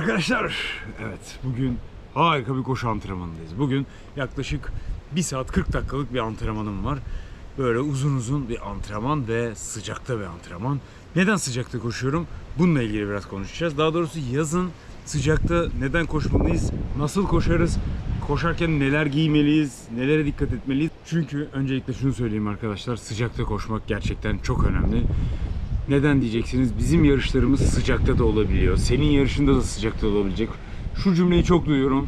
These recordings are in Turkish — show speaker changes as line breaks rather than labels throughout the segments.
arkadaşlar. Evet bugün harika bir koşu antrenmanındayız. Bugün yaklaşık 1 saat 40 dakikalık bir antrenmanım var. Böyle uzun uzun bir antrenman ve sıcakta bir antrenman. Neden sıcakta koşuyorum? Bununla ilgili biraz konuşacağız. Daha doğrusu yazın sıcakta neden koşmalıyız? Nasıl koşarız? Koşarken neler giymeliyiz? Nelere dikkat etmeliyiz? Çünkü öncelikle şunu söyleyeyim arkadaşlar. Sıcakta koşmak gerçekten çok önemli. Neden diyeceksiniz? Bizim yarışlarımız sıcakta da olabiliyor. Senin yarışında da sıcakta olabilecek. Şu cümleyi çok duyuyorum.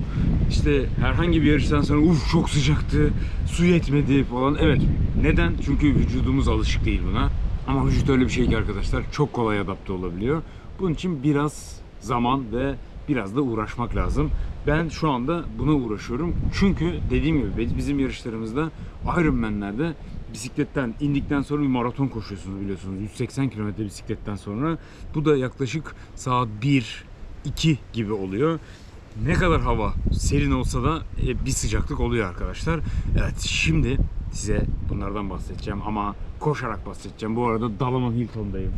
İşte herhangi bir yarıştan sonra uf çok sıcaktı, su yetmedi falan. Evet. Neden? Çünkü vücudumuz alışık değil buna. Ama vücut öyle bir şey ki arkadaşlar çok kolay adapte olabiliyor. Bunun için biraz zaman ve biraz da uğraşmak lazım. Ben şu anda buna uğraşıyorum. Çünkü dediğim gibi biz- bizim yarışlarımızda Ironman'lerde bisikletten indikten sonra bir maraton koşuyorsunuz biliyorsunuz. 180 kilometre bisikletten sonra. Bu da yaklaşık saat 1 2 gibi oluyor. Ne kadar hava serin olsa da e, bir sıcaklık oluyor arkadaşlar. Evet şimdi size bunlardan bahsedeceğim ama koşarak bahsedeceğim. Bu arada Dalaman Hilton'dayım.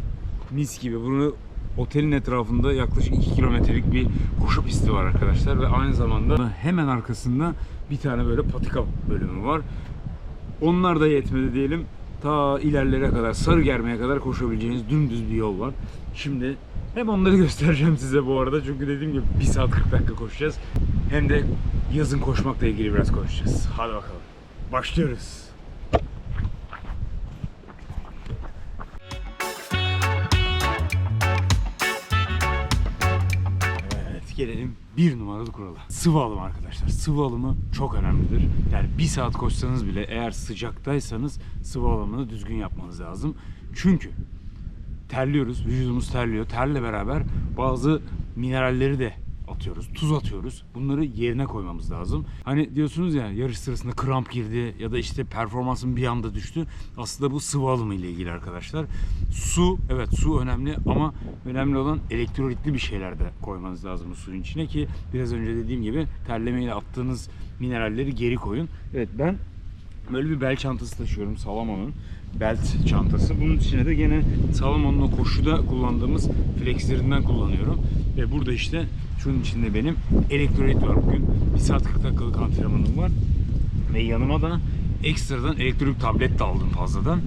Mis gibi bunu otelin etrafında yaklaşık 2 kilometrelik bir koşu pisti var arkadaşlar ve aynı zamanda hemen arkasında bir tane böyle patika bölümü var. Onlar da yetmedi diyelim. Ta ilerlere kadar, Sarıgerme'ye kadar koşabileceğiniz dümdüz bir yol var. Şimdi hem onları göstereceğim size bu arada çünkü dediğim gibi 1 saat 40 dakika koşacağız. Hem de yazın koşmakla ilgili biraz konuşacağız. Hadi bakalım. Başlıyoruz. Bir numaralı kurala. Sıvı alım arkadaşlar. Sıvı alımı çok önemlidir. Yani bir saat koşsanız bile eğer sıcaktaysanız sıvı alımını düzgün yapmanız lazım. Çünkü terliyoruz, vücudumuz terliyor. Terle beraber bazı mineralleri de atıyoruz, tuz atıyoruz. Bunları yerine koymamız lazım. Hani diyorsunuz ya yarış sırasında kramp girdi ya da işte performansım bir anda düştü. Aslında bu sıvı alımı ile ilgili arkadaşlar. Su, evet su önemli ama önemli olan elektrolitli bir şeyler de koymanız lazım bu suyun içine ki biraz önce dediğim gibi terlemeyle attığınız mineralleri geri koyun. Evet ben Böyle bir bel çantası taşıyorum Salamon'un belt çantası. Bunun içine de gene Salamon'un o koşuda kullandığımız flexlerinden kullanıyorum. Ve burada işte şunun içinde benim elektrolit var. Bugün 1 saat 40 dakikalık antrenmanım var. Ve yanıma da ekstradan elektrolit tablet de aldım fazladan.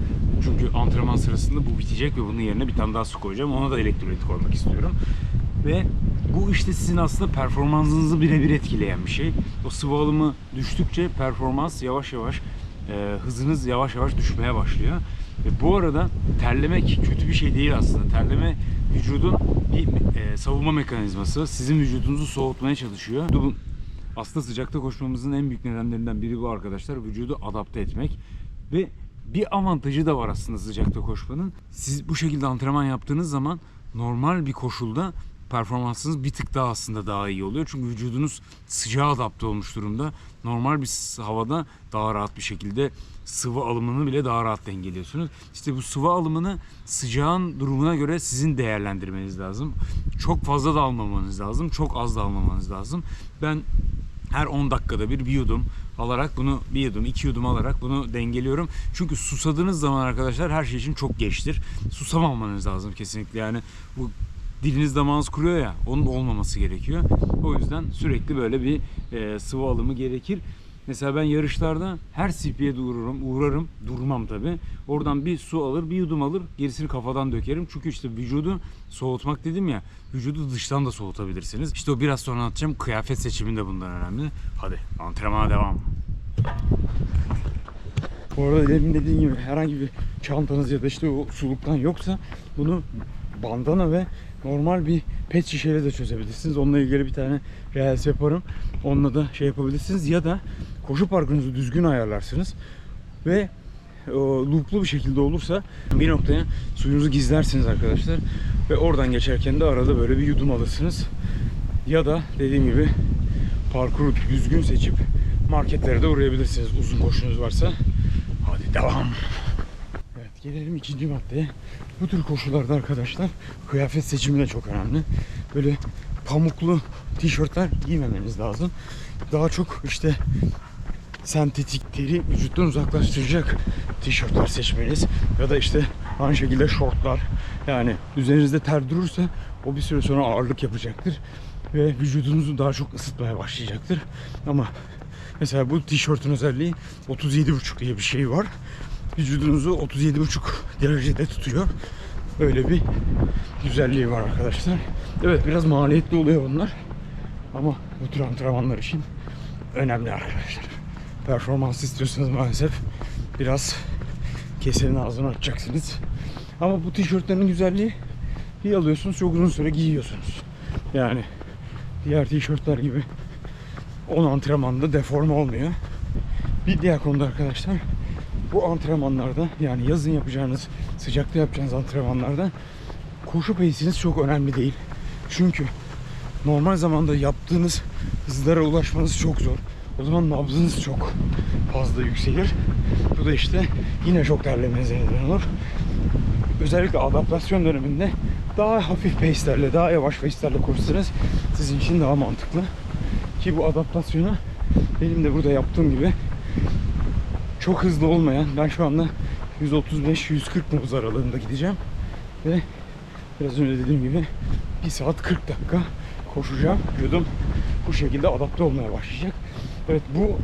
Çünkü antrenman sırasında bu bitecek ve bunun yerine bir tane daha su koyacağım. Ona da elektrolit koymak istiyorum. Ve bu işte sizin aslında performansınızı birebir etkileyen bir şey. O sıvı alımı düştükçe performans yavaş yavaş e, hızınız yavaş yavaş düşmeye başlıyor. Ve bu arada terlemek kötü bir şey değil aslında. Terleme vücudun bir e, savunma mekanizması. Sizin vücudunuzu soğutmaya çalışıyor. Aslında sıcakta koşmamızın en büyük nedenlerinden biri bu arkadaşlar. Vücudu adapte etmek. Ve bir avantajı da var aslında sıcakta koşmanın. Siz bu şekilde antrenman yaptığınız zaman normal bir koşulda performansınız bir tık daha aslında daha iyi oluyor. Çünkü vücudunuz sıcağa adapte olmuş durumda. Normal bir havada daha rahat bir şekilde sıvı alımını bile daha rahat dengeliyorsunuz. İşte bu sıvı alımını sıcağın durumuna göre sizin değerlendirmeniz lazım. Çok fazla da almamanız lazım. Çok az da almamanız lazım. Ben her 10 dakikada bir bir yudum alarak bunu bir yudum iki yudum alarak bunu dengeliyorum. Çünkü susadığınız zaman arkadaşlar her şey için çok geçtir. Susamamanız lazım kesinlikle yani bu diliniz damağınız kuruyor ya onun olmaması gerekiyor. O yüzden sürekli böyle bir e, sıvı alımı gerekir. Mesela ben yarışlarda her de uğrarım, uğrarım, durmam tabi. Oradan bir su alır, bir yudum alır, gerisini kafadan dökerim. Çünkü işte vücudu soğutmak dedim ya, vücudu dıştan da soğutabilirsiniz. İşte o biraz sonra anlatacağım. Kıyafet seçimi de bundan önemli. Hadi antrenmana devam. Bu arada demin dediğim gibi herhangi bir çantanız ya da işte o suluktan yoksa bunu bandana ve normal bir pet şişeyle de çözebilirsiniz. Onunla ilgili bir tane reels yaparım. Onunla da şey yapabilirsiniz ya da koşu parkınızı düzgün ayarlarsınız ve looplu bir şekilde olursa bir noktaya suyunuzu gizlersiniz arkadaşlar ve oradan geçerken de arada böyle bir yudum alırsınız. Ya da dediğim gibi parkuru düzgün seçip marketlere de uğrayabilirsiniz uzun koşunuz varsa. Hadi devam. Evet gelelim ikinci maddeye. Bu tür koşularda arkadaşlar kıyafet seçimi de çok önemli. Böyle pamuklu tişörtler giymemeniz lazım. Daha çok işte sentetikleri vücuttan uzaklaştıracak tişörtler seçmeniz ya da işte aynı şekilde şortlar yani üzerinizde ter durursa o bir süre sonra ağırlık yapacaktır ve vücudunuzu daha çok ısıtmaya başlayacaktır. Ama mesela bu tişörtün özelliği 37,5 diye bir şey var. Vücudunuzu 37,5 derecede tutuyor. Öyle bir güzelliği var arkadaşlar. Evet biraz maliyetli oluyor bunlar. Ama bu tür antrenmanlar için önemli arkadaşlar. Performans istiyorsanız maalesef biraz kesenin ağzını açacaksınız. Ama bu tişörtlerin güzelliği bir alıyorsunuz çok uzun süre giyiyorsunuz. Yani diğer tişörtler gibi 10 antrenmanda deforme olmuyor. Bir diğer konuda arkadaşlar bu antrenmanlarda yani yazın yapacağınız sıcakta yapacağınız antrenmanlarda koşu pace'iniz çok önemli değil. Çünkü normal zamanda yaptığınız hızlara ulaşmanız çok zor. O zaman nabzınız çok fazla yükselir. Bu da işte yine çok terlemenize neden olur. Özellikle adaptasyon döneminde daha hafif pace'lerle, daha yavaş pace'lerle koşsanız sizin için daha mantıklı. Ki bu adaptasyona benim de burada yaptığım gibi çok hızlı olmayan, ben şu anda 135-140 nabız aralığında gideceğim. Ve biraz önce dediğim gibi 1 saat 40 dakika koşacağım. Vücudum bu şekilde adapte olmaya başlayacak. Evet bu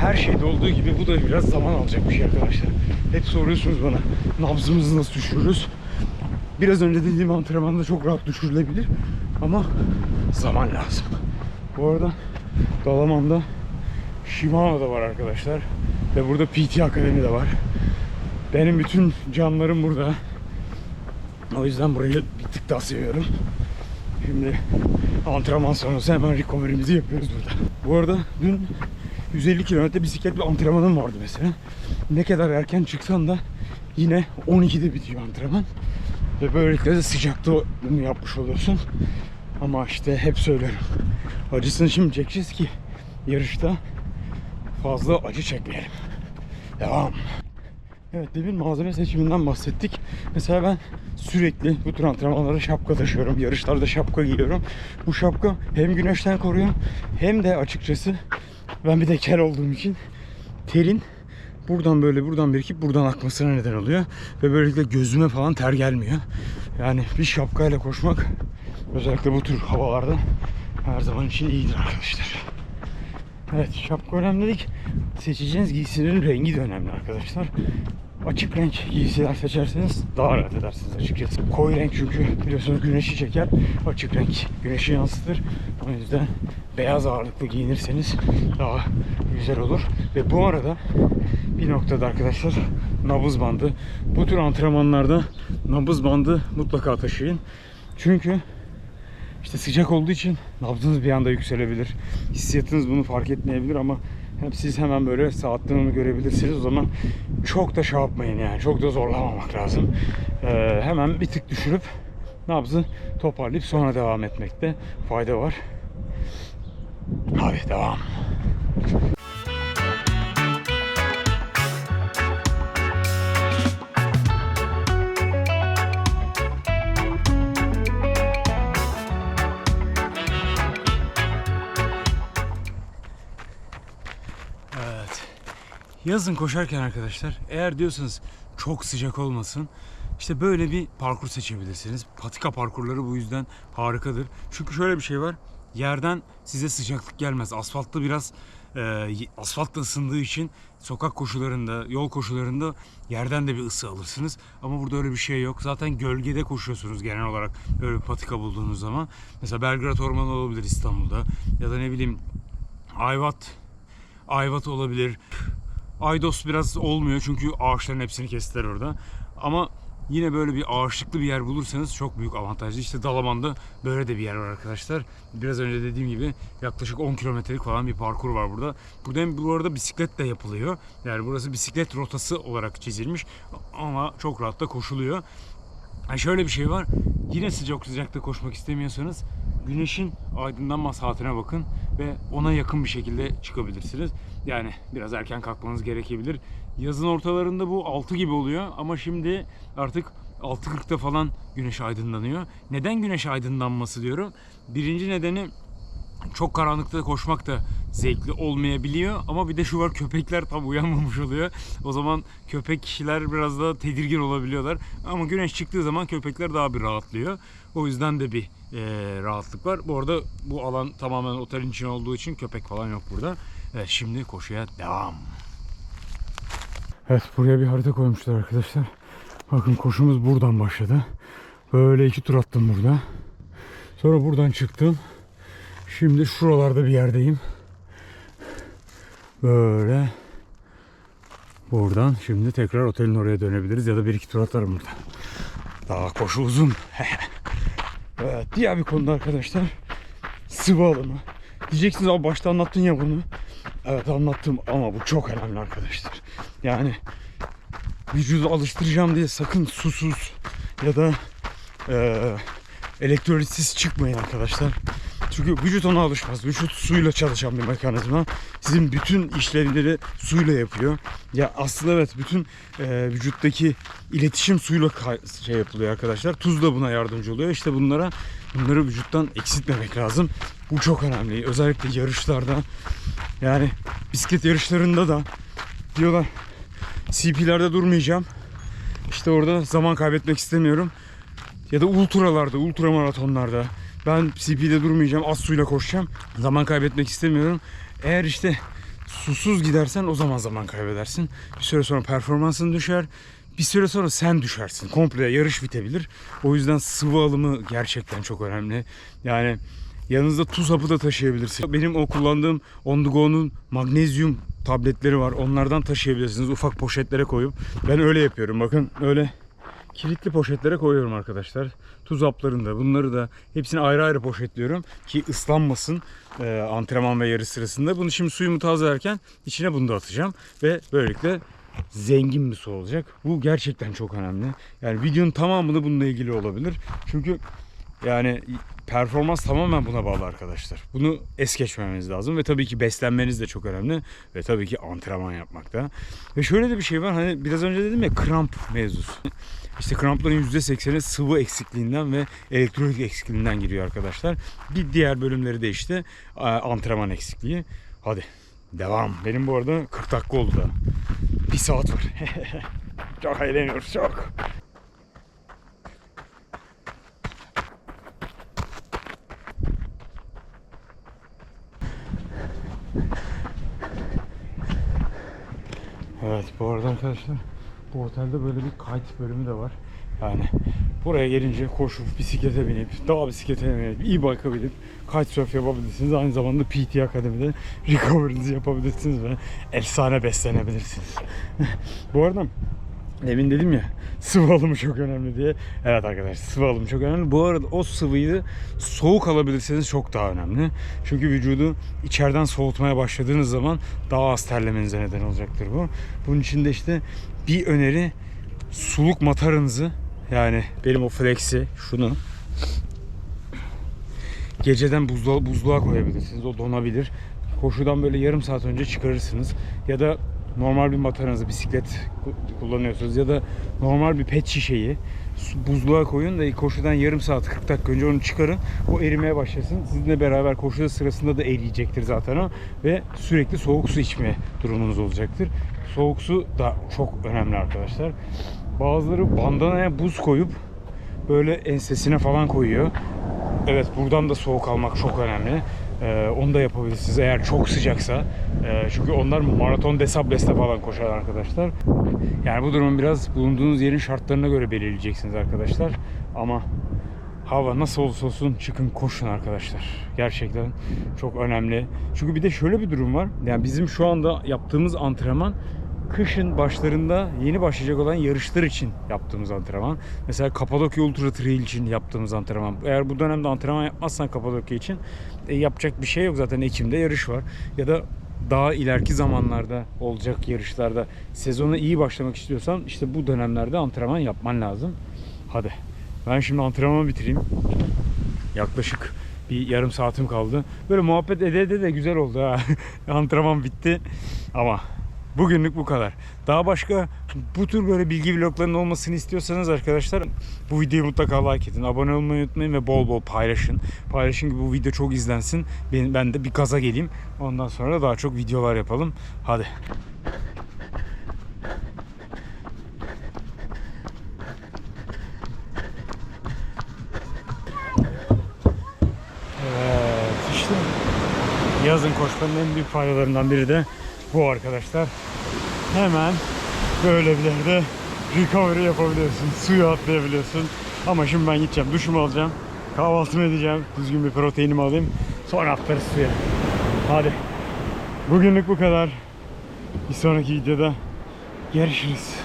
her şeyde olduğu gibi bu da biraz zaman alacak bir şey arkadaşlar. Hep soruyorsunuz bana nabzımızı nasıl düşürürüz? Biraz önce dediğim antrenmanda çok rahat düşürülebilir ama zaman lazım. Bu arada Dalaman'da Shimano da var arkadaşlar. Ve burada PT Akademi de var. Benim bütün camlarım burada. O yüzden burayı bir tık daha seviyorum. Şimdi antrenman sonrası hemen recovery'mizi yapıyoruz burada. Bu arada dün 150 kilometre bisikletle antrenmanım vardı mesela. Ne kadar erken çıksan da yine 12'de bitiyor antrenman. Ve böylelikle de sıcakta bunu yapmış oluyorsun. Ama işte hep söylüyorum. Acısını şimdi çekeceğiz ki yarışta fazla acı çekmeyelim. Devam. Evet demin malzeme seçiminden bahsettik. Mesela ben sürekli bu tür antrenmanlarda şapka taşıyorum. Yarışlarda şapka giyiyorum. Bu şapka hem güneşten koruyor hem de açıkçası ben bir de kel olduğum için terin buradan böyle buradan birikip buradan akmasına neden oluyor. Ve böylelikle gözüme falan ter gelmiyor. Yani bir şapkayla koşmak özellikle bu tür havalarda her zaman için iyidir arkadaşlar. Evet şapka önemli dedik. Seçeceğiniz giysinin rengi de önemli arkadaşlar. Açık renk giysiler seçerseniz daha rahat edersiniz açıkçası. Koyu renk çünkü biliyorsunuz güneşi çeker. Açık renk güneşi yansıtır. O yüzden beyaz ağırlıklı giyinirseniz daha güzel olur. Ve bu arada bir noktada arkadaşlar nabız bandı. Bu tür antrenmanlarda nabız bandı mutlaka taşıyın. Çünkü işte sıcak olduğu için nabzınız bir anda yükselebilir. Hissiyatınız bunu fark etmeyebilir ama hem siz hemen böyle saatten onu görebilirsiniz. O zaman çok da şey yapmayın yani. Çok da zorlamamak lazım. Ee, hemen bir tık düşürüp nabzı toparlayıp sonra devam etmekte fayda var. Hadi devam. Yazın koşarken arkadaşlar eğer diyorsanız çok sıcak olmasın işte böyle bir parkur seçebilirsiniz. Patika parkurları bu yüzden harikadır. Çünkü şöyle bir şey var. Yerden size sıcaklık gelmez. Asfaltta biraz e, asfaltta ısındığı için sokak koşularında, yol koşularında yerden de bir ısı alırsınız. Ama burada öyle bir şey yok. Zaten gölgede koşuyorsunuz genel olarak böyle bir patika bulduğunuz zaman. Mesela Belgrad Ormanı olabilir İstanbul'da. Ya da ne bileyim Ayvat Ayvat olabilir. Aydos biraz olmuyor çünkü ağaçların hepsini kestiler orada. Ama yine böyle bir ağaçlıklı bir yer bulursanız çok büyük avantajlı. İşte Dalaman'da böyle de bir yer var arkadaşlar. Biraz önce dediğim gibi yaklaşık 10 kilometrelik falan bir parkur var burada. Burada hem bu arada bisiklet de yapılıyor. Yani burası bisiklet rotası olarak çizilmiş ama çok rahat da koşuluyor. Yani şöyle bir şey var. Yine sıcak sıcakta koşmak istemiyorsanız güneşin aydınlanma saatine bakın ve ona yakın bir şekilde çıkabilirsiniz. Yani biraz erken kalkmanız gerekebilir. Yazın ortalarında bu 6 gibi oluyor ama şimdi artık 6.40'da falan güneş aydınlanıyor. Neden güneş aydınlanması diyorum? Birinci nedeni çok karanlıkta koşmak da zevkli olmayabiliyor ama bir de şu var köpekler tam uyanmamış oluyor. O zaman köpek kişiler biraz da tedirgin olabiliyorlar. Ama güneş çıktığı zaman köpekler daha bir rahatlıyor. O yüzden de bir rahatlık var. Bu arada bu alan tamamen otelin içine olduğu için köpek falan yok burada. Evet şimdi koşuya devam. Evet buraya bir harita koymuşlar arkadaşlar. Bakın koşumuz buradan başladı. Böyle iki tur attım burada. Sonra buradan çıktım. Şimdi şuralarda bir yerdeyim. Böyle. Buradan şimdi tekrar otelin oraya dönebiliriz ya da bir iki tur atarım burada. Daha koşu uzun. evet, diğer bir konuda arkadaşlar sıvı alımı. Diyeceksiniz abi başta anlattın ya bunu. Evet anlattım ama bu çok önemli arkadaşlar. Yani vücudu alıştıracağım diye sakın susuz ya da eee elektrolitsiz çıkmayın arkadaşlar. Çünkü vücut ona alışmaz. Vücut suyla çalışan bir mekanizma. Sizin bütün işlemleri suyla yapıyor. Ya aslında evet bütün e, vücuttaki iletişim suyla şey yapılıyor arkadaşlar. Tuz da buna yardımcı oluyor. İşte bunlara bunları vücuttan eksiltmemek lazım. Bu çok önemli. Özellikle yarışlarda yani bisiklet yarışlarında da diyorlar CP'lerde durmayacağım. İşte orada zaman kaybetmek istemiyorum. Ya da ultralarda, ultramaratonlarda ben CP'de durmayacağım, az suyla koşacağım. Zaman kaybetmek istemiyorum. Eğer işte susuz gidersen o zaman zaman kaybedersin. Bir süre sonra performansın düşer. Bir süre sonra sen düşersin. Komple yarış bitebilir. O yüzden sıvı alımı gerçekten çok önemli. Yani yanınızda tuz hapı da taşıyabilirsiniz. Benim o kullandığım On The Go'nun magnezyum tabletleri var. Onlardan taşıyabilirsiniz. Ufak poşetlere koyup. Ben öyle yapıyorum. Bakın öyle kilitli poşetlere koyuyorum arkadaşlar. Tuz haplarını da bunları da hepsini ayrı ayrı poşetliyorum ki ıslanmasın e, antrenman ve yarış sırasında. Bunu şimdi suyumu tazelerken içine bunu da atacağım ve böylelikle zengin bir su olacak. Bu gerçekten çok önemli. Yani videonun tamamını bununla ilgili olabilir. Çünkü yani performans tamamen buna bağlı arkadaşlar. Bunu es geçmemeniz lazım ve tabii ki beslenmeniz de çok önemli ve tabii ki antrenman yapmak da. Ve şöyle de bir şey var hani biraz önce dedim ya kramp mevzusu. İşte krampların %80'i sıvı eksikliğinden ve elektrolit eksikliğinden giriyor arkadaşlar. Bir diğer bölümleri de işte antrenman eksikliği. Hadi devam. Benim bu arada 40 dakika oldu da. Bir saat var. çok eğleniyoruz çok. Evet bu arada arkadaşlar bu otelde böyle bir kite bölümü de var. Yani buraya gelince koşup bisiklete binip, dağ bisikletine binip, e-bike'a binip kitesurf yapabilirsiniz. Aynı zamanda PT Akademi'de recovery'nizi yapabilirsiniz ve efsane beslenebilirsiniz. bu arada Demin dedim ya sıvı alımı çok önemli diye. Evet arkadaşlar sıvı alımı çok önemli. Bu arada o sıvıyı soğuk alabilirseniz çok daha önemli. Çünkü vücudu içeriden soğutmaya başladığınız zaman daha az terlemenize neden olacaktır bu. Bunun için de işte bir öneri suluk mataranızı yani benim o flexi şunu geceden buzluğa, buzluğa koyabilirsiniz. O donabilir. Koşudan böyle yarım saat önce çıkarırsınız. Ya da normal bir mataranızı bisiklet kullanıyorsunuz ya da normal bir pet şişeyi buzluğa koyun da koşudan yarım saat 40 dakika önce onu çıkarın. O erimeye başlasın. Sizinle beraber koşu sırasında da eriyecektir zaten o ve sürekli soğuk su içme durumunuz olacaktır. Soğuk su da çok önemli arkadaşlar. Bazıları bandanaya buz koyup böyle ensesine falan koyuyor. Evet buradan da soğuk almak çok önemli. Ee, onu da yapabilirsiniz eğer çok sıcaksa. Ee, çünkü onlar maraton desables'te falan koşar arkadaşlar. Yani bu durumu biraz bulunduğunuz yerin şartlarına göre belirleyeceksiniz arkadaşlar. Ama hava nasıl olursa olsun çıkın koşun arkadaşlar. Gerçekten çok önemli. Çünkü bir de şöyle bir durum var. Yani bizim şu anda yaptığımız antrenman kışın başlarında yeni başlayacak olan yarışlar için yaptığımız antrenman. Mesela Kapadokya Ultra Trail için yaptığımız antrenman. Eğer bu dönemde antrenman yapmazsan Kapadokya için e, yapacak bir şey yok zaten Ekim'de yarış var. Ya da daha ileriki zamanlarda olacak yarışlarda sezona iyi başlamak istiyorsan işte bu dönemlerde antrenman yapman lazım. Hadi. Ben şimdi antrenmanı bitireyim. Yaklaşık bir yarım saatim kaldı. Böyle muhabbet ede ede de güzel oldu ha. antrenman bitti. Ama Bugünlük bu kadar. Daha başka bu tür böyle bilgi vloglarının olmasını istiyorsanız arkadaşlar bu videoyu mutlaka like edin. Abone olmayı unutmayın ve bol bol paylaşın. Paylaşın ki bu video çok izlensin. Ben, ben de bir gaza geleyim. Ondan sonra daha çok videolar yapalım. Hadi. için yazın koşmanın en büyük faydalarından biri de bu arkadaşlar. Hemen böyle bir yerde recovery yapabiliyorsun. Suya atlayabiliyorsun. Ama şimdi ben gideceğim. Duşumu alacağım. Kahvaltımı edeceğim. Düzgün bir proteinimi alayım. Sonra atlarız suya. Hadi. Bugünlük bu kadar. Bir sonraki videoda görüşürüz.